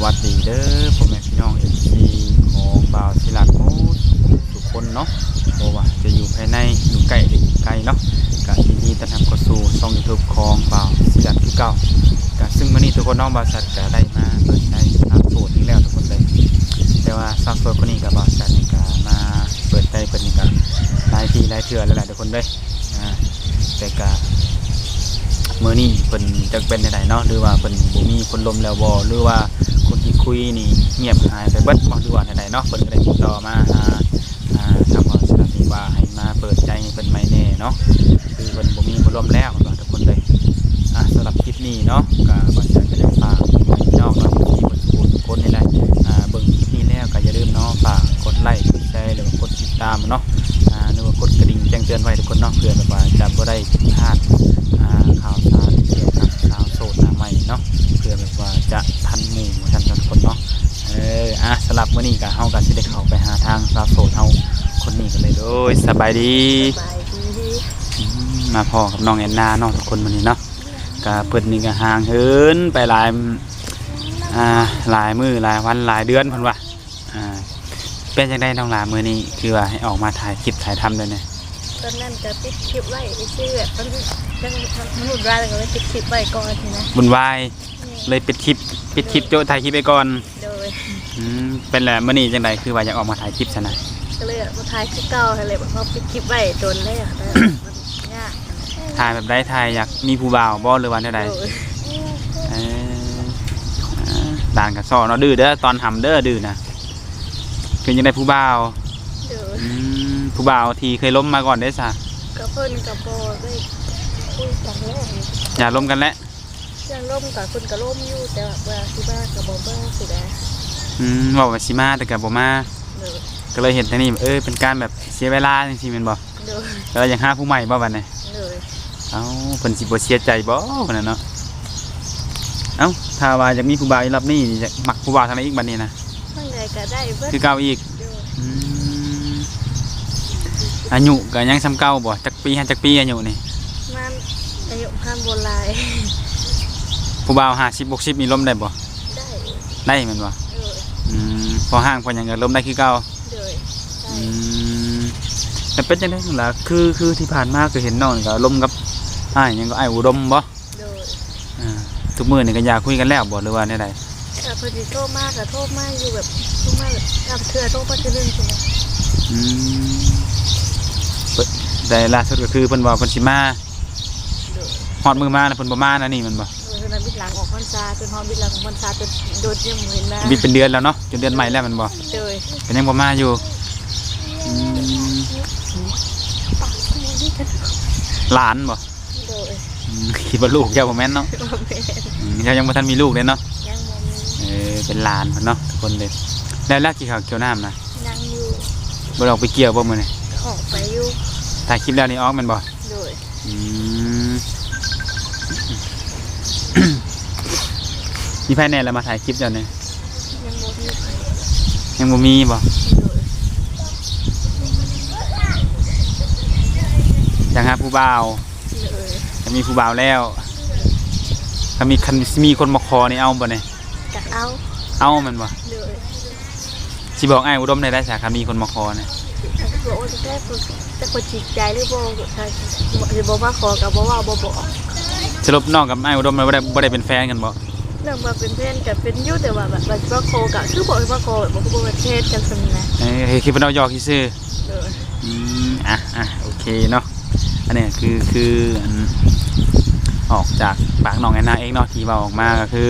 วัสดีเด้อพ่อแม่พี่น้องเอฟซีของบ่าวศิลัดโมทุกคนเนาะบ่ว่าจะอยู่ภายในอยู่ใกล้หรืออยู่ไกลเนาะก็ยินดีต้อนรับเข้าสู่ช่อง YouTube ของบ่าวศิลัดคือเก่าก็ซึ่งวันนี้ทุกคนน้องบ่าวสัดก็ได้มาเปิดใจสาวโสดอีกแล้วทุกคนเลยแต่ว่าสาวโสดคนนี้กับบ่าวสัดนี่ก็มาเปิดใจเปิดนี่ก็หลายทีหลายเทื่อแล้วแหละทุกคนเลยอ่าแต่ก็มื่อนี้เพิ่นจักเป็นไดเนาะหรือว่าเพิ่นบ่มีคนลมแล้วบ่หรือว่า คุยนี่เงียบหายไปเบิดมองดูอว่าไดเนาะเพิ่นก็ได้ติดต่อมาหาอ่าทางบ่สนับว่าให้มาเปิดใจเพิ่นใหม่แน่เนาะคือเพิ่นบ่มีคนลมแล้วเพิ่นว่าทุกคนเลยอ่าสำหรับคลิปนี้เนาะก็บ่ ยโดยสบายดีสบายดีอืมมาพ่อกับน้องแอนนาเนาะทุกคนมื้อนี้เนาะก็เพิ่นนี่ก็ห่างเหินไปหลายอ่าหลายมื้อหลายวันหลายเดือนเพิ่นว่าอ่าเป็นจังไดน้องหลามื้อนี้คือว่าให้ออกมาถ่ายคลิปถ่ายทำเลยเนี่ยตอนนั้นจะปิดคลิปไว้ไปชื่อแบบมันยังมนุษย์ร้ายเลยก็เลยปิดคลิปไว้ก่อนทีนะบุญวายเลยปิดคลิปปิดคลิปโจถ่ายคลิปไปก่อนโดยอืมเป็นแหละมื่อนี้จังไดคือว่าอยากออกมาถ่ายคลิปซะนะ ก็เลยมาถ่ายคลิปเก่าให้เลยบอกว่าปิดคลิปไว้โดนเลยค่ะมันยากถ่ายแบบได้ถ่ายอยากมีผู้บ่าวบ่หรือว่าแนวใดโดยเอออ่าด่านกับซอเนาะดื้อเด้อตอนทำเด้อดื้อนะคือยังได้ผู้บ่าวโดยอืมผู้บ่าวที่เคยล้มมาก่อนได้อซะกับเพิ่นกับโบได้คุยกันแล้วอย่าล้มกันแล้วยังล่มกับคุณกับล่มอยู่แต่ว่าที่บ้านกับโบเบิ้งสิได้อืมบอกว่าสิมาแต่ก็บ่มาโดย ก็เลยเห็นทางนี้เออเป็นการแบบเสียเวลาจังซี่แม่นบ่โดยแล้วอยากหาผู้ใหม่บ่บัดนี้โดยเอ้าเพิ่นสิบ่เสียใจบ่พุ่นน่ะเนาะเอ้าถ้าว่าอยากมีผู้บ่าวอีรอบนี้อยากมักผู้บ่าวทางไหนอีกบัดนี้นะทั้งใดก็ได้เบิ้คือเก่าอีกโดยอืมอายุก็ยังซ้ำเก่าบ่จักปีหันจักปีอายุนี่มันอายุพันโบราณผู้บ่าวห้าสิบหกสิบมีลมได้บ่ได้ได้แม่นบ่โดย อืมพอห้างพอหยังก็ลมได้คือเก่า โดยได้อืมแต่เป็นจังได๋นั่นล่ะคือคือที่ผ่านมาก็เห็นน้องนี่ก็ลมกับอ้ายหยังก็อ้ายอุดมบ่โดยอ่าทุกมื้อนี่ก็อยากคุยกันแล้วบ่หรือว่าแนวใดแต่พอดีโทษมากกับโทษมากอยู่แบบโทษมากแบบทำเถื่อโทษมาจะเรื่องใช่ไหมอืมเปิดแต่ล่าสุดก็คือเพิ่นว่าเพิ่นสิมาโดยฮอดมื้อมาแล้วเพิ่นบ่มานะนี่แมันบ่โดยตอนนั้นบิดหลังออกพรรษาจนพอบิดหลังของพรรษาจนโดนยังเห็นมาบิดเป็นเดือนแล้วเนาะจนเดือนใหม่แล้วแมันบ่โดยก็ยังบ่มาอยู่อืม หลานบ่โดยอืมคิดว่าลูกเจ้าบ่แม่นเนาะโมเมนอืมเจ้ายังบ่ทันมีลูกเลยเนาะยังโมมีเออเป็นหลานเพิ่นเนาะทุกคนเลยแล้วลากกี่ข้าวเกี่ยวน้ำนะยังอยู่บ่ได้ออกไปเกี่ยวบ่มื้อนี้ออกไปอยู่ถ่ายคลิปแล้วนี่ออกแม่นบ่โดยอืม มีไผแน่แล้วมาถ่ายคลิปเจ้านี่ยังโมมียังบ่มีบ่ โดย ยังหาผู้บ่าวโดยจะมีผู้บ่าวแล้วถ้ามีคันมีคนมาขอนี่เอาบ่เนี่ยกะเอาเอาแมันบ่โดยสิบอกอ้ายอุดมได้ได้สาคันมีคนมาขอเนี่ยบอกว่าจะได้คนจะคนจิตใจหรือบอกหรือบอกว่าขอกับบอกว่าบอกบอกสรุปน้องกับอ้ายอุดมบ่ได้บ่ได้เป็นแฟนกันบ่เรื่องมาเป็นเพื่อนกับเป็นอยุ่แต่ว่าแบบแบบว่าโคกับคือบอกว่าโคแบบบอกว่าเป็นเพศกันสนะเอ้ยคิดว่าเราหยอกซื่อเออๆอืมอะอะโอเคเนาะ อันเนี้ยคือคืออันออกจากปากน้องแอนนาเองเนาะที่เว้าออกมาก็คือ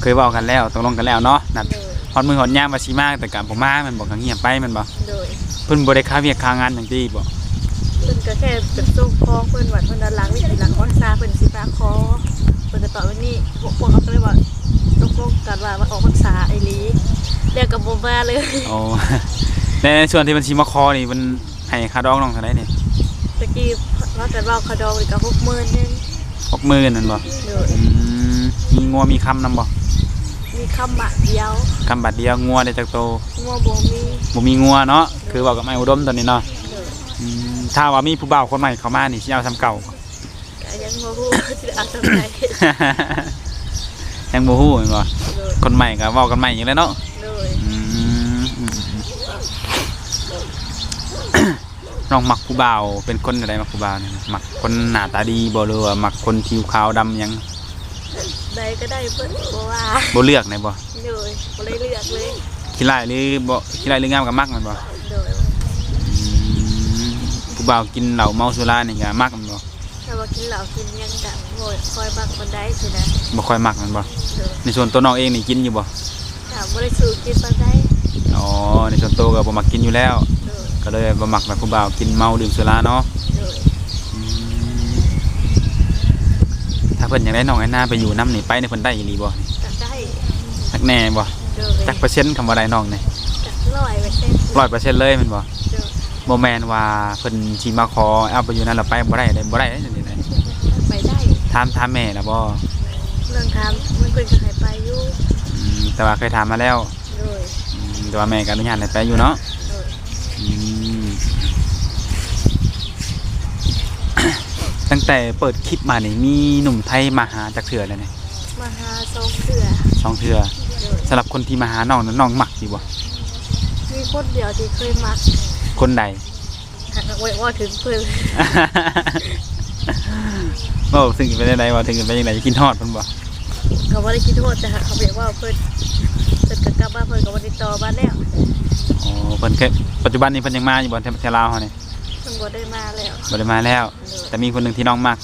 เคยเว้ากันแล้วตกลงกันแล้วเนาะนัดโดยฮอดมือฮอดยามมาสิมาแต่กับบ่มามันบอกก็เงียบไปแมันบ่โดยเพิ่นบ่ได้ค้าเวียกค้างานจังซี่บ่เพิ่นก็แค่เป็นสู้คล้องเพิ่นหวัดเพิ่นด้านหลังวิธีหลังอ้อนซาเพิ่นสิฟ้าคอเพิ่นจะต่อวันนี้พวกพวกเขาก็เลยว่าตกลงกันว่าว่าออกพรรษาไอ้ลีเรียกกับโบมาเลยโอ้ในส่วนที่มันสิมาคอนี่มันให้ค่าดองน้องเท่าไหร่นี่ ตะกี้เราแต่เราคาดองอีกกับหกหมื่นนึง60,000นั่นบ่โดยอืมมีงัวมีคำนำบ่มีคำบาทเดียวคำบัดเดียวงัวได้จักโตงัวบ่มีบ่มีงัวเนาะคือเว้ากับไอ้อุดมตอนนี้เนาะโดยอืมถ้าว่ามีผู้บ่าวคนใหม่เข้ามานี่สิเอาซ้ำเก่าก็ยังบ่ฮู้ว่าสิเอาทำไง ยังบ่ฮู้แม่นบ่โดยคนใหม่ก็เว้ากันใหม่อยู่แล้วเนาะ โดย อืมอืม น้องมักผู้บ่าวเป็นคนอะไรมักผู้บ่าวเนี่ยมักคนหน้าตาดีบ่หรือว่ามักคนผิวขาวดำหยังใดก็ได้เพิ่นบ่ว่าบ่เลือกไหนบ่โดยบ่ได้เลือกเลยขี้ร้ายหรือบ่ขี้ร้ายหรืองามก็มักแมันบ่โดยอืมผู้บ่าวกินเหล้าเมาสุรานี่ก็มักแมันบ่ถ้าว่ากินเหล้ากินหยังก็บ่ค่อยบักคนใดสินะบ่ค่อยมักแมันบ่โดยในส่วนตัวน้องเองนี่กินอยู่บ่ถ้าบ่ได้สูกินปานใดอ๋อในส่วนตัวก็บ่มักกินอยู่แล้วโดย ก็เลยบ่มักแบบผู้บ่าวกินเมาดื่มสุราเนาะโดยอืมถ้าเพิ่นอยากได้น้องไอ้หน้าไปอยู่น้ำนี่ไปในเพิ่นได้อีหลีบ่ก็ได้จักแน่บ่โดยจักเปอร์เซ็นต์คำว่าได้น้องนี่จักร้อยเปอร์เซ็นต์ร้อยเปอร์เซ็นต์เลยแมันบ่โดยบ่แม่นว่าเพิ่นสิมาขอเอาไปอยู่นั่นแล้วไปบ่ได้ได้บ่ได้ได้จังซี่นะไปได้ถามถามแม่แล้วบ่เรื่องถามมันเพิ่นก็ให้ไปอยู่อืมแต่ว่าเคยถามมาแล้วโดย อืมแต่ว่าแม่ก็อนุญาตให้ไปอยู่เนาะ โดย อืม ตั้ง แต่เปิดคลิปมานี่มีหนุ่มไทยมาหาจากเถื่อเลยนี่มาหาทรงเสือสองเถื่อโดยสำหรับคนที่มาหาน้องนั้นน้องมักดีบ่มีคนเดียวที่เคยมัก คนใดหากไว้ว่าถึงเพิ่นว่าถึงเป็นยังไงว่าถึงเป็นยังไงกินฮอดเพิ่นบ่เขาบ่ได้คิดโทษแต่หากเขาบอกว่าเพิ่นเพิ่นก็กลับมาเพิ่นก็บ่ติดต่อมาแล้วอ๋อเพิ่นเคยปัจจุบันนี้เพิ่นยังมาอยู่บ่แถวแถวลาวเฮานี่เพิ่นบ่ได้มาแล้วบ่ได้มาแล้วโดยแต่มีคนหนึงที่น้องมัก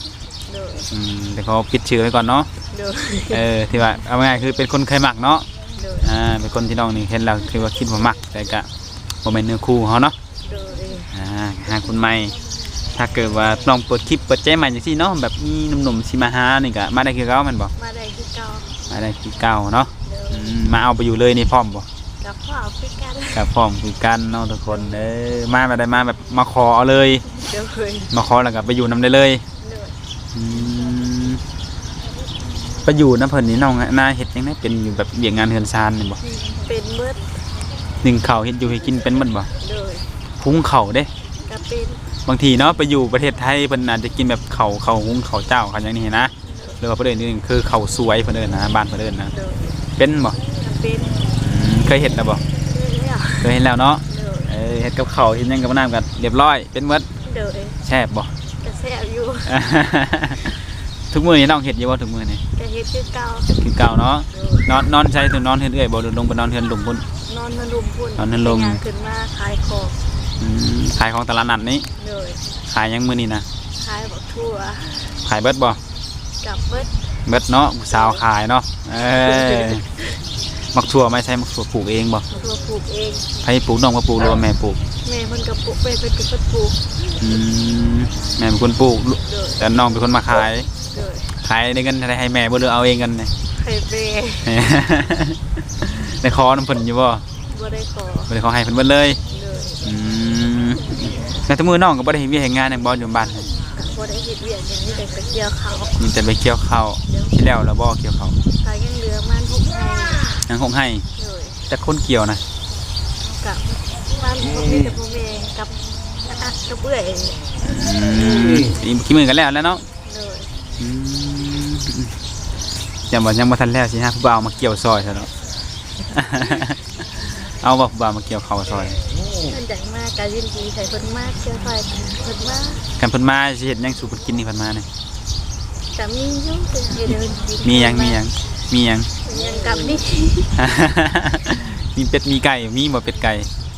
โดยอืมแต่เขาปิดชื่อไว้ก่อนเนาะโดยเออที่ว่าเอาง่ายๆคือเป็นคนเคยมักเนาะโดยอ่าเป็นคนที่น้องนี่เห็นแล้วคือว่าคิดว่ามักแต่ก็บ่แม่นเนื้อคู่เขาเนาะโดยอ่าหาคนใหม่ ถ้าเกิดว่าลองเปิดคลิปเปิดใจใหม่จังซี่เนาะแบบมีหนุ่มๆสิมาหานี่ก็มาได้คือเก่าแม่นบ่มาได้คือเก่ามาได้คือเก่าเนาะโดยอืมมาเอาไปอยู่เลยนี่พร้อมบ่ กับพ่อเอาคือกันก็พร้อมคือกันเนาะทุกคนเออมาแบบได้มาแบบมาขอเอาเลยโดยมาขอแล้วก็ไปอยู่นํได้เลยโดยอืมไปอยู่นํเพิ่นนี่น้องน่าเฮ็ดจังไดเป็นอยู่แบบเวียกงานเฮือนซานนี่บ่เป็นเบิดหนึ่งข้าวเฮ็ดอยู่ให้กินเป็นหมดบ่โดยหุงข้าวเด้ ก็เป็นบางทีเนาะไปอยู่ประเทศไทยเพิ่นอาจจะกินแบบข้าวข้าวหุงข้าวเจ้าข้าวหยังนี่นะหรือว่าเพิ่นเอิ้นนี่คือข้าวสวยเพิ่นเอิ้นนะบ้านเพิ่นเอิ้นนะโดยเป็นบ่ก็เป็นอืม เคยเฮ็ดแล้วบ่แล้วเคยเฮ็ดแล้วเนาะโดยเออเฮ็ดกับข้าวเฮ็ดหยังกับน้ำกันเรียบร้อย เป็นหมดโดยแซ่บบ่ก็แซ่บอยู่ ทุกมื้อนี่น้องเฮ็ดอยู่บ่ทุกมื้อนี่ก็เฮ็ดคือเก่าเฮ็ดคือเก่าเนาะโดยนอนนอนใช้ถึงนอนเฮือนเอ้อยบ่หรือลงไปนอนเฮือนหลุมพุ่นนอนมาลุมพุ่นนอนมาลุมไปย่างขึ้นมาขายของอืมขายของตลาดนัดนี้โดยขายหยังมื้อนี้นะขายบักทั่วขายเบิดบ่กับเบิดเบิดเนาะผู้สาวขายเนาะเออ มักถั่วไม่ใช่มักถั่วปลูกเองบ่บักทั่วปลูกเองให้ปลูกน้องมาปลูกหรือว่าแม่ปลูกแม่เพิ่นก็ปลูกแม่เพิ่นเป็นคนปลูกอืมแม่เป็นคนปลูกลูกโดยแต่น้องเป็นคนมาขายโดยขายได้เงินอะไรให้แม่บ่หรือเอาเองกันเนี่ย ให้แม่ได้ขอน้ำเพิ่นอยู่บ่บ่ได้ขอบ่ได้ขอให้เพิ่นเบิดเลยโดยอืมแต่ทุกมื้อน้องก็บ่ได้เฮ็ดเวียกเฮ็ดงานหยังบ่อยู่บ้านเลยบ่ได้เฮ็ดเวียกอย่างนี้แต่ไปเกี่ยวเขาวมีแต่ไปเกี่ยวข้าวที่แล้วแล้วบ่เกี่ยวข้าวขายยังเหลือมันทุกแห่งยังคงให้โดยแต่คนเกี่ยวนะกับมันบ่มีแต่พ่อแม่กับอะกับเอื้อยอืมอีกกี่มื้อกันแล้วแล้วเนาะโดยอืมยังบ่ยังบ่ทันแล้วสิฮะผู้บ่าวมาเกี่ยวซอยซะเนาะ เอาบ่ผู้บ่าวมาเกี่ยวข้าวซอย เพิ่นอยากมากก็ยินดีให้เพิ่นมากเชื่อไฟเพิ่นมากันเพิ่นมาสิเฮ็ดหยังสู่เพิ่นกินนี่เพิ่นมาเนี่ยก็มีอยู่เพิ่นสิเดินกินมีหยังมีหยังมีหยัง มีหยังกับนี่มีเป็ดมีไก่มีบ่เป็ดไก่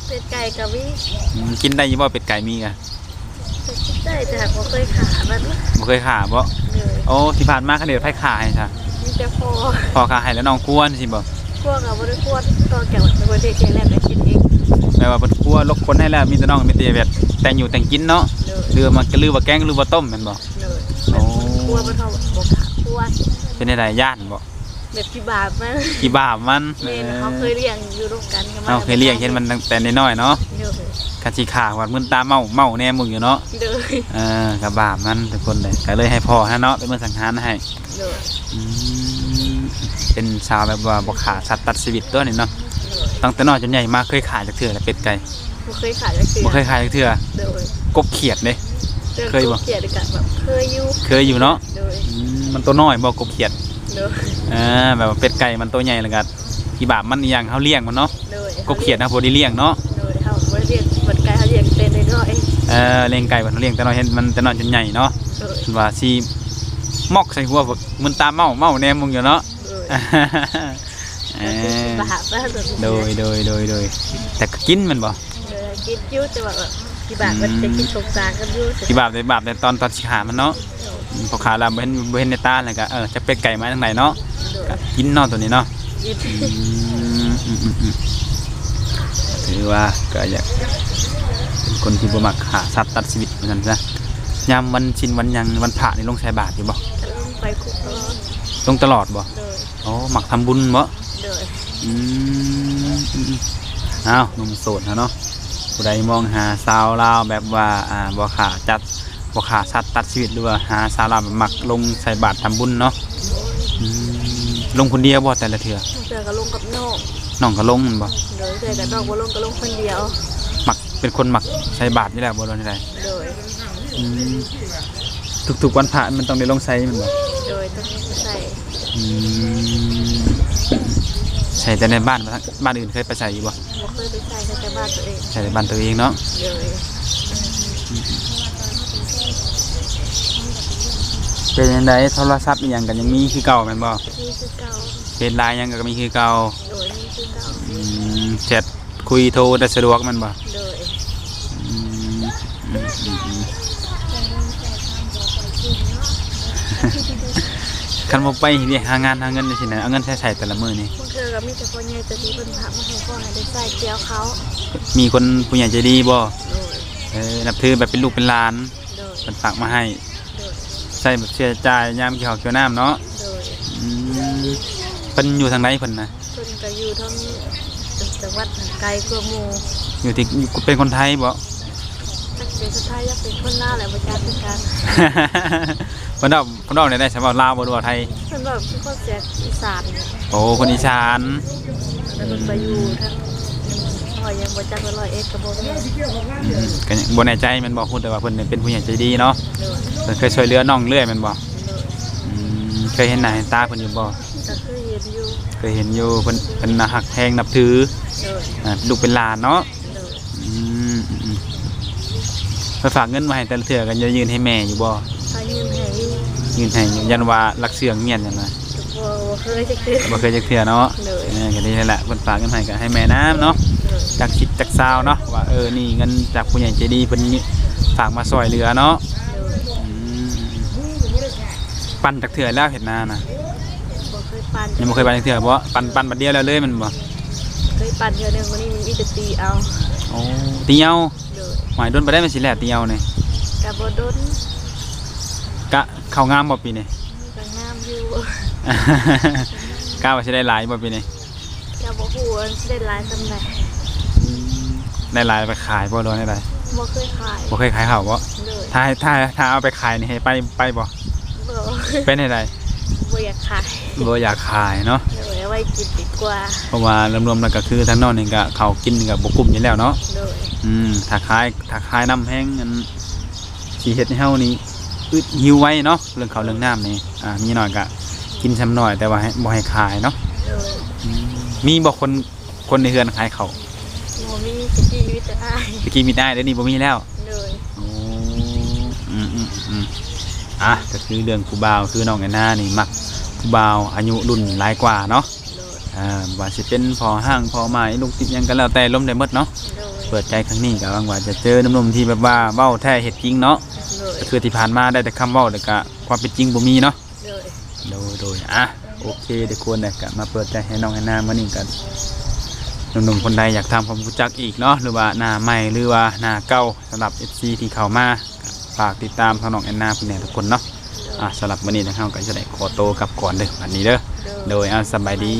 เป็ดไก่กับวิอืมกินได้อยี่บ่เป็ดไก่มีกะก็คิดได้แต่หากว่าเคยขามันบ่เคยขาบ่เลยโอ้ที่ผ่านมาคันเดียวไผขาให้ซะมีแต่พอพอขาให้แล้วน้องกวนสิบ่พวกกับบริพวกต่อแก่วันเป็นคนเด็กแรกก็คิดเองแม่ว่าเพิ่นกลัวลกคนให้แล้วมีแต่น้องมีแต่แบบแต่งอยู่แต่งกินเนาะเลยหรือมันก็ลือว่าแกงหรือว่าต้มแม่นบ่ เลยโอ้ กลัวมันเขาบอกขาพวกเป็นได้ย่านบ่ แบบที่บาปมันกี่บาปมันเมนเขาเคยเลี้ยงอยู่ร่วมกันกันมาเอาเคยเลี้ยงเห็นมันตั้งแต่น้อยๆเนาะเลยคันสิขาว่ามึนตาเมาเมาแน่มึงอยู่เนาะเลยเออก็บาปมันทุกคนเลยก็เลยให้พ่อฮะเนาะเป็นมือสังหารให้เลยอืมเป็นสาวแบบว่าบ่ขาสัตว์ตัดชีวิตตัวนี่เนาะตั้งแต่น้อยจนใหญ่มาเคยขายจากเถื่อแล้วเป็ดไก่บ่เคยขายเลยคือบ่เคยขายจากเถื่อเลยกบเขียดเด้ เคยบ่เกลียดกันแบบเคยอยู่เคยอยู่เนาะเลยอืมมันตัวน้อยบ่กบเขียด เลยอ่าแบบว่าเป็ดไก่มันตัวใหญ่แล้วก็ที่บาปมันอหย่างเขาเลี้ยงมันเนาะโดยกบเขียดนะบ่ได้เลี้ยงเนาะโดยเขาบ่ได้เรียกบัดไก่เขาเรียกเป็นน้อยเออเลี้ยงไก่มันเลี้ยงแต่น้อยเห็นมันแต่น้อยจนใหญ่เนาะๆโดยเพิ่นว่าสิมอกใส่หัวแบบมันตาเมาเมาแนมมึงอยู่เนาะโดยเออ บาปแล้วโดยโดยโดยโดยโดยแต่ก็กินมันบ่โดยกินอยู่แต่ว่าแบบ ที่บาปมันจะกินสงสารกันอยู่ที่บาปในบาปในตอนตอนสิขามันเนาะอืมพอขาลาบ่เห็นบ่เห็นในตาแล้วก็เออจะเป็ดไก่มาทางไหนเนาะโดยก็กินเนาะตัวนี้เนาะกินอืมอืมอืมอืมถือว่าก็อยากเป็นคนที่บ่มักหาสัตว์ตัดชีวิตเหมือนกันซะยามวันชินวันหยังวันพระนี่ลงใส่บาตรอยู่บ่ก็ลงไปคุกตลอดลงตลอดบ่โดยอ๋อมักทำบุญบ่โดยอืมอืมอืมอ้าวหนุ่มโสดนะเนาะ ผู้ใดมองหาสาวลาวแบบว่าอ่าบ่ขาจัดบ่ขาสัตว์ตัดชีวิตหรือว่าหาสาวลาวแบบมักลงใส่บาตรทำบุญเนาะอืมลงคนเดียวบ่แต่ละเทื่อเสือก็ลงกับนอกน้องก็ลงแม่นบ่โดยเสือกับนอกบ่ลงก็ลงคนเดียว มักเป็นคนมักใส่บาตรนี่แหละบ่โดนที่ใดโดย อืมทุกๆวันพระมันต้องได้ลงใส่แมันบ่โดยต้องใส่ อืม ใส่แต่ในบ้านบ่ทักบ้านอื่นเคยไปใส่อยู่บ่บ่เคยไปใส่แต่บ้านตัวเองใส่ในบ้านตัวเองเนาะโดยเป็นยังไงโทรศัพท์อีหยังกันยังมีคือเก่าแม่นบ่นี่คือเก่าเฟซไลน์ยังก็มีคือเก่าโดยนี่คือเก่าอืมแชทคุยโทรได้สะดวกแมันบ่โดย อืมอืมอืมอืม คันบ่ไปเรียกหางานหาเงินจังซี่นะเอาเงินใช้ใช้แต่ละมื้อนี่พวกเธอก็มีแต่คนใหญ่แต่ที่เพิ่นถามมาให้พ่อให้ได้ใส่เจียวเขามีคนผู้ใหญ่ใจดีบ่โดยเออนับถือแบบเป็นลูกเป็นหลานโดยเพิ่นฝากมาให้โดยใส่แบบเสียจ่ายยามเกี่ยวข้าวเกี่ยวน้ำเนาะโดยอืมเพิ่นอยู่ทางไหนเพิ่นนะเพิ่นก็อยู่ทั้งจังหวัดไกลกว่าหมู่อยู่ที่อยู่เป็นคนไทยบ่ จักเป็นสุดท้ายอยากเป็นคนลาวแหละบ่จักคือกัน เพิ่นเอาเพิ่นเอาได้ได้สำหรับลาวบ่ดูว่าไทยเพิ่นบอกเป็นคนเสียอีสานเนี่ยโอ้คนอีสานแล้วเพิ่นไปอยู่ทั้งพ่อยังบ่จักว่าร้อยเอ็ดก็บ่แม่นอืมก็ยังบ่แน่ใจแมันบ่พูดแต่ว่าเพิ่นเนี่ยเป็นผู้ใหญ่ใจดีเนาะโดยเพิ่นเคยช่วยเหลือน้องเรื่อยแมันบ่โดยอืมเคยเห็นหน้าเห็นตาเพิ่นอยู่บ่ก็คือเห็นอยู่เคยเห็นอยู่เพิ่นเพิ่นน่าฮักแพงนับถือโดยอ่าลูกเป็นหลานเนาะโดยอืมอืมอืมไปฝากเงินมาให้แต่ละเทื่อกันจะยืนให้แม่อยู่บ่พายืมให้อ ยู่ยืนให้อยู่ยันว่ารักเสื่องเมียนจังนะบ่บ่เคยจักคือ บ่เคยจักเทื่อเนาะโดยเออก็ดีแล้วแหละเพิ่นฝากเงินให้ก็ให้แม่น้ำเนาะโดยจากคิดจากซาวเนาะว่าเออนี่เงินจากผู้ใหญ่ใจดีเพิ่นฝากมาซอยเหลือเนาะโดยอืมปั่นจากเถื่อแล้วเห็นหน้านะบ่เคยปั่นยังบ่เคยปั่นจากเถื่อบ่ปั่นปั่นบัดเดียวแล้วเลยมันบ่เคยปั่นเทื่อหนึงวันนี้มันมีแต่ตีเอาโอ้เตียวโดยหมายโดนไปได้มันสิแหละเตียวนี่กะบ่ดน กะเข้างามบ่ปีนี้ก็งามอยู่กล้าว่าสิได้หลายบ่ปีนี้กะบ่ฮู้ว่าสิได้หลายซำใดได้หลายไปขายบ่โดนได้หลายบ่เคยขายบ่เคยขายข้าวบ่โดยถ้าถ้าถ้าเอาไปขายนี่ให้ไปไปบ่บ่เป็นให้ได้บ่อยากขายบ่อยากขายเนาะโดยเอาไว้กินดีกว่า เพราะว่ารวมๆแล้วก็คือทางนอกนี่ก็เขาวกินนี่ก็บ่กุ้มอยู่แล้วเนาะโดยอืมถ้าขายถ้าขายน้ำแห้งอันสีเห็ดให้เฮานี่ อึดหิวไว้เนาะเรื่องเขาวเรื่องน้ำนี่อ่ามีหน่อยก็กินซ้ำหน่อยแต่ว่าให้บ่ให้ขายเนาะโดยอืมมีบ่คนคนในเฮือนขายเขาวบ่มีจะชีวิตจะอ้ายตะกี้มีได้เดี๋ยวนี้บ่มีแล้วโดยโอ้อืมอืมอืมอะก็คือเรื่องผู้บ่าวคือน้องแอนนานี่มักผู้บ่าวอายุรุ่นหลายกว่าเนาะโดยอ่าว่าสิเป็นพอห้างพอไม้ลูกติดหยังก็แล้วแต่ล้มได้หมดเนาะโดยเปิดใจครั้งนี้ก็หวังว่าจะเจอหนุ่มๆที่แบบว่าเว้าแท้เฮ็ดจริงเนาะโดย ก็คือที่ผ่านมาได้แต่คำเว้าแต่ก็ความเป็นจริงบ่มีเนาะโดยโดยโดยอะโอเคเด็กควรเนี่ยก็มาเปิดใจให้น้องแอนนามานี่กันหนุ่มๆคนใดอยากทำความรู้จักอีกเนาะหรือว่าหน้าใหม่หรือว่าหน้าเก่าสำหรับ FC ที่เข้ามาก็ฝากติดตามทางน้องแอนนาคุณแม่ทุกคนเนาะอะสำหรับวันนี้นะครับก็จะได้ขอโตวกลับก่อนเด้อวันนี้เด้อ โดยโดยอะสบายดี